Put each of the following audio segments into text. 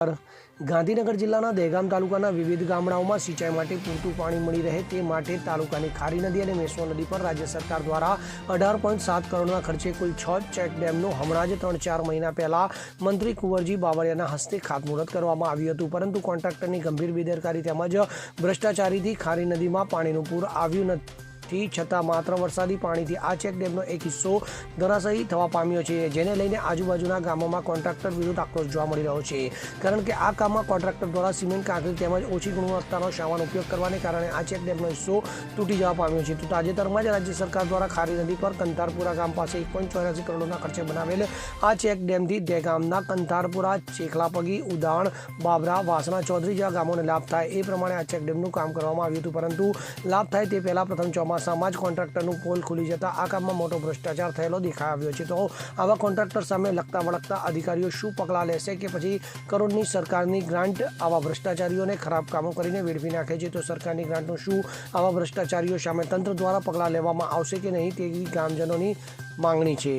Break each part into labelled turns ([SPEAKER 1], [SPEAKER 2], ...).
[SPEAKER 1] ગાંધીનગર જિલ્લાના દહેગામ તાલુકાના વિવિધ ગામડાઓમાં સિંચાઈ માટે પૂરતું પાણી મળી રહે તે માટે તાલુકાની ખારી નદી અને મેશ્વો નદી પર રાજ્ય સરકાર દ્વારા અઢાર પોઈન્ટ સાત કરોડના ખર્ચે કુલ છ ચેક ડેમનું હમણાં જ ત્રણ ચાર મહિના પહેલા મંત્રી કુંવરજી બાવળિયાના હસ્તે ખાતમુહૂર્ત કરવામાં આવ્યું હતું. પરંતુ કોન્ટ્રાક્ટરની ગંભીર બેદરકારી તેમજ ભ્રષ્ટાચારીથી ખારી નદીમાં પાણીનું પૂર આવ્યું નથી છતાં માત્ર વરસાદી પાણીથી. આ ચેક ડેમનો એક હિસ્સો ધરાશયી થવા પામ્યો છે, જેને લઈને આજુબાજુના ગામોમાં કોન્ટ્રાક્ટર વિરુદ્ધ આક્રોશ જોવા મળી રહ્યો છે. કારણ કે આ કામમાં કોન્ટ્રાક્ટર દ્વારા સિમેન્ટ, કાંકરી તેમજ ઓછી ગુણવત્તાનો સામાન ઉપયોગ કરવાને કારણે આ ચેક ડેમનો હિસ્સો તૂટી જવા પામ્યો છે. તો તાજેતરમાં જ રાજ્ય સરકાર દ્વારા ખારી નદી પર કંથારપુરા ગામ પાસે એક પોઈન્ટ ચોર્યાસી કરોડના ખર્ચે બનાવેલ આ ચેક ડેમથી દહેગામના કંથારપુરા ચેખલાપગી, ઉદાણ, બાબરા, વાસણા ચૌધરી જેવા ગામોને લાભ થાય એ પ્રમાણે આ ચેક ડેમનું કામ કરવામાં આવ્યું હતું. પરંતુ લાભ થાય તે પહેલાં પ્રથમ ચોમાસામાં જ કોન્ટ્રાક્ટરનું પોલ ખુલી જતા આ કામમાં મોટો ભ્રષ્ટાચાર થયેલો દેખાઈ આવ્યો છે. તો આવા કોન્ટ્રાક્ટર સામે લગતા વળગતા અધિકારીઓ શું પગલાં લેશે કે પછી કરોડની સરકારની ગ્રાન્ટ આવા ભ્રષ્ટાચારીઓને ખરાબ કામો કરીને વેડફી નાખે છે? તો સરકારની ગ્રાન્ટનું શું આવા ભ્રષ્ટાચારીઓ સામે તંત્ર દ્વારા પગલાં લેવામાં આવશે કે નહીં તેવી ગ્રામજનોની માંગણી છે.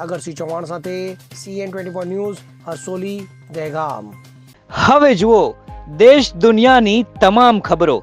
[SPEAKER 1] અગરસિંહ ચૌહાણ સાથે CN twenty news, Harsoli, Dahegam.
[SPEAKER 2] હવે જુઓ, દેશ દુનિયાની તમામ ખબરો